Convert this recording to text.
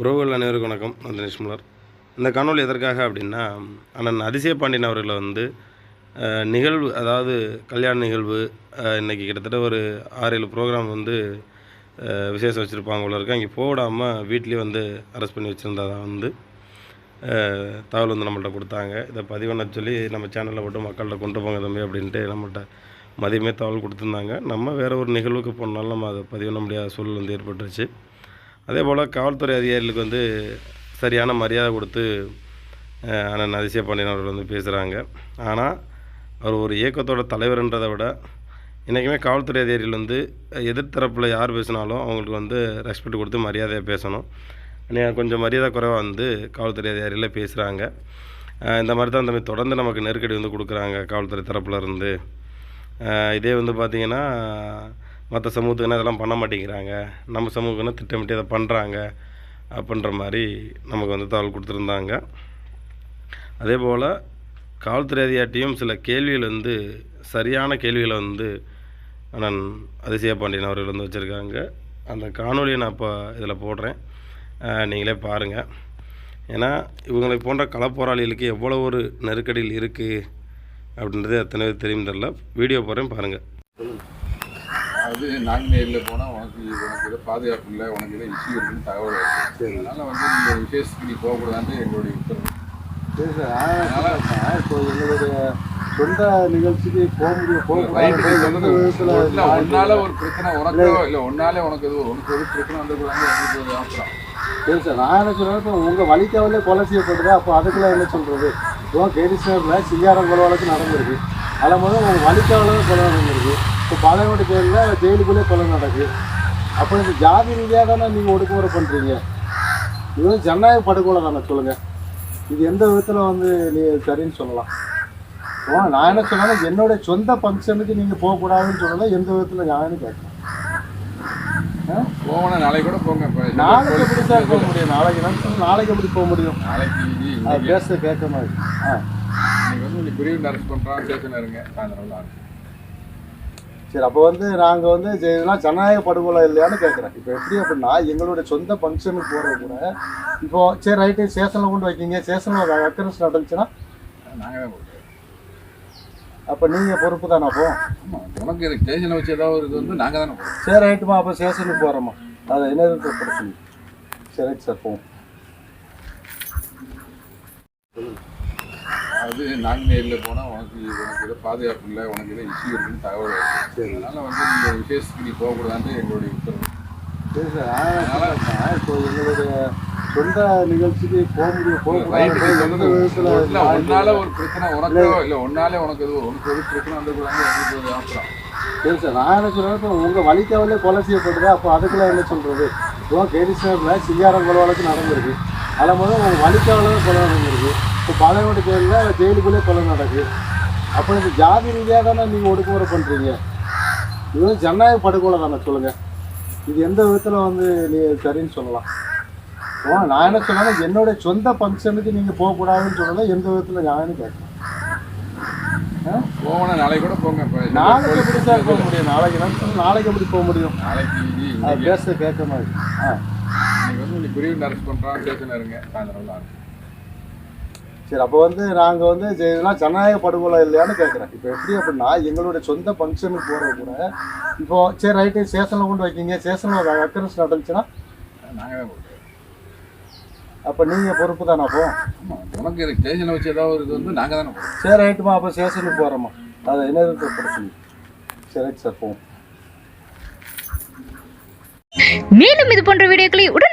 உறவுகள் அனைவருக்கும் வணக்கம். நான் தினேஷ் முலர். இந்த காணொலி எதற்காக அப்படின்னா அண்ணன் அதிசய பாண்டியன் அவர்களை வந்து நிகழ்வு அதாவது கல்யாண நிகழ்வு இன்றைக்கி இன்னைக்கு கிட்டத்தட்ட ஒரு ஆறு ஏழு ப்ரோக்ராம் வந்து விசேஷம் வச்சுருப்பாங்க உள்ள இருக்கு. அங்கே போடாமல் வீட்லேயே வந்து அரெஸ்ட் பண்ணி வச்சுருந்ததா வந்து தகவல் வந்து நம்மள்ட்ட கொடுத்தாங்க. இதை பதிவண்ண சொல்லி நம்ம சேனலில் போட்டு மக்கள்கிட்ட கொண்டு போங்க தம்பி அப்படின்ட்டு நம்மள்ட்ட மதியமே தகவல் கொடுத்துருந்தாங்க. நம்ம வேறு ஒரு நிகழ்வுக்கு போனாலும் நம்ம அதை பதிவு பண்ண முடியாத சூழல் வந்து ஏற்பட்டுருச்சு. அதே போல் காவல்துறை அதிகாரிகளுக்கு வந்து சரியான மரியாதை கொடுத்து அண்ணன் அதிசய பாண்டியன் அவர்கள் வந்து பேசுகிறாங்க ஆனால் அவர் ஒரு இயக்கத்தோட தலைவர்ன்றதை விட இன்றைக்குமே காவல்துறை அதிகாரிகள் வந்து எதிர்த்தரப்பில் யார் பேசினாலும் அவங்களுக்கு வந்து ரெஸ்பெக்ட் கொடுத்து மரியாதையாக பேசணும். நீங்கள் கொஞ்சம் மரியாதை குறைவாக வந்து காவல்துறை அதிகாரியில் பேசுகிறாங்க இந்த மாதிரி தான் அந்த மாதிரி தொடர்ந்து நமக்கு நெருக்கடி வந்து கொடுக்குறாங்க காவல்துறை தரப்பில் இருந்து. இதே வந்து பார்த்திங்கன்னா மற்ற சமூகத்துக்குன்னா இதெல்லாம் பண்ண மாட்டேங்கிறாங்க? நம்ம சமூகம்னா திட்டமிட்டு இதை பண்ணுறாங்க அப்படின்ற மாதிரி நமக்கு வந்து தகவல் கொடுத்துருந்தாங்க. அதே போல் காவல்துறை அதிகாரிட்டையும் சில கேள்விகள் வந்து சரியான கேள்விகளை வந்து அண்ணன் அதிசய பாண்டியன் அவர்கள் வந்து வச்சுருக்காங்க. அந்த காணொலியை நான் இப்போ இதில் போடுறேன். நீங்களே பாருங்கள் ஏன்னா இவங்களை போன்ற களப்போராளிகளுக்கு எவ்வளோ ஒரு நெருக்கடியில் இருக்குது அப்படின்றது எத்தனை தெரியும் தெரில. வீடியோ போகிறேன் பாருங்கள் அது நாங்குநேரில் போனால் உனக்கு உனக்கு ஏதோ பாதுகாப்பு இல்லை உனக்கு ஏதோ இஷ்யூ இருக்குன்னு தகவல் அதனால் வந்து நீங்கள் விசேஷத்துக்கு நீ போகக்கூடாதுன்னு எங்களுடைய உத்தரவு. சரி சார் ஆனால் இப்போ எங்களுடைய சொந்த நிகழ்ச்சிக்கு போக முடியும் போக ஒன்னால ஒரு பிரச்சனை உனக்கோ இல்லை. ஒன்னாலே உனக்கு எதுவும் உனக்கு பிரச்சனை வந்துக்கூடாது எங்களுக்கு ஒரு அவசரம் சரி சார் நான் என்ன இப்போ உங்கள் வலிக்காவிலே கொலை செய்யப்படுது அப்போ அதுக்கெல்லாம் என்ன சொல்கிறது இப்போ கேடிஸ்னரில் சிங்காரம் கொலை வழக்கு நடந்திருக்கு. அதில் முதல்ல உங்கள் வலிக்காவில் கொலை நடந்திருக்கு இப்போ பாளையங்கோட்டை பேரில் ஜெயிலுக்குள்ளே கொலை நடக்குது அப்போ இந்த ஜாதி ரீதியாக தானே நீங்கள் ஒடுக்குமுறை பண்ணுறீங்க இது வந்து ஜனநாயக படுகொலை தானே சொல்லுங்கள் இது எந்த விதத்தில் வந்து நீ சரின்னு சொல்லலாம். ஓ நான் என்ன சொன்னாலும் என்னுடைய சொந்த ஃபங்க்ஷனுக்கு நீங்கள் போகக்கூடாதுன்னு சொல்லலை எந்த விதத்தில் நியாயம்னு கேட்குறேன் போகணும் நாளைக்கு கூட போங்க. நாளைக்கு எப்படி சார் போக முடியும்? நாளைக்கு நான் நாளைக்கு எப்படி போக முடியும்? நாளைக்கு பேச கேட்க மாதிரி. ஆ. இன்னைக்கு வந்து நீ பிரிவு அரெஸ்ட் பண்ணுறான் ஸ்டேஷன் இருங்க. சாயந்தரம் சரி அப்போ வந்து நாங்கள் வந்து இதெல்லாம் ஜனநாயக படுகொலை இல்லையான்னு கேட்குறேன் இப்போ எப்படி அப்படின்னா எங்களுடைய சொந்த ஃபங்க்ஷனுக்கு போகிறது கூட இப்போ சரி ரைட்டு ஸ்டேஷனில் கொண்டு வைக்கிங்க ஸ்டேஷனில் அக்கரஸ் நடந்துச்சுன்னா நாங்கள் அப்போ நீங்கள் பொறுப்பு தானே அப்போ? உனக்கு இது ஸ்டேஷனை வச்சு ஏதாவது ஒரு இது வந்து நாங்கள் தானே சரி ரைட்டுமா அப்போ ஸ்டேஷனுக்கு போகிறோமா அது என்ன பிரச்சனை? சரி ரைட் சார் போவோம். அது நாங்குநேரில் போனால் உனக்கு உனக்கு ஏதோ பாதுகாப்பு இல்லை உனக்கு ஏதோ இஷ்யூ இருக்குன்னு தகவல் அதனால் வந்து நீங்கள் விசேஷத்துக்கு நீ போகக்கூடாதுன்னு எங்களுடைய உத்தரவு. சரி சார் அதனால் இப்போ எங்களுடைய சொந்த நிகழ்ச்சிக்கு போக முடியும் போக ஒன்னால ஒரு பிரச்சனை உனக்கோ இல்லை ஒன்னாலே உனக்கு எதுவும் உனக்கு ஒரு பிரச்சனை வந்துக்கூடாது எங்களுக்கு சரி சார் நான் என்ன இப்போ உங்கள் வலிக்காவிலே கொலை செய்யப்படுது அப்போ அதுக்கெல்லாம் என்ன சொல்கிறது இப்போ கேடிஸ்னரில் சிங்காரம் கொலை வழக்கு நடந்திருக்கு. அதில் முதல்ல உங்கள் வலிக்காவில் கொலை நடந்திருக்கு இப்போ பாளையங்கோட்டை பேரில் ஜெயிலுக்குள்ளே கொலை நடக்குது அப்போ இந்த ஜாதி ரீதியாக தானே நீங்கள் ஒடுக்குமுறை பண்ணுறீங்க இது வந்து ஜனநாயக படுகொலை தானே சொல்லுங்கள் இது எந்த விதத்தில் வந்து நீ சரின்னு சொல்லலாம். ஓ நான் என்ன சொன்னாலும் என்னுடைய சொந்த ஃபங்க்ஷனுக்கு நீங்கள் போகக்கூடாதுன்னு சொல்லலை எந்த விதத்தில் நியாயம்னு கேட்குறேன் போகணும் நாளைக்கு கூட போங்க. நாளைக்கு எப்படி சார் போக முடியும்? நாளைக்கு நாளைக்கு எப்படி போக முடியும்? நாளைக்கு பேச கேட்க மாதிரி ஆ. இன்னைக்கு பிரிவு அரெஸ்ட் பண்ணுறான் ஸ்டேஷன் இருங்க. சாயந்தரம் சரி அப்போ வந்து நாங்கள் வந்து இதெல்லாம் ஜனநாயக படுகொலை இல்லையான்னு கேட்குறேன் இப்போ எப்படி அப்படின்னா எங்களுடைய சொந்த ஃபங்க்ஷனுக்கு போகிறது கூட இப்போ சரி ரைட்டு ஸ்டேஷனில் கொண்டு வைக்கிங்க ஸ்டேஷனில் அக்கரஸ் நடந்துச்சுன்னா நாங்கள் தான் அப்போ நீங்கள் பொறுப்பு தானே அப்போ? உனக்கு இது ஸ்டேஷனை வச்சு ஏதாவது ஒரு இது வந்து நாங்கள் தானே கொடுக்குறோம். சரி ரைட்டுமா அப்போ ஸ்டேஷனுக்கு போகிறோமா அது என்ன பிரச்சனை சரி ரைட் சார் போவோம். மேலும் இது போன்ற வீடியோக்களை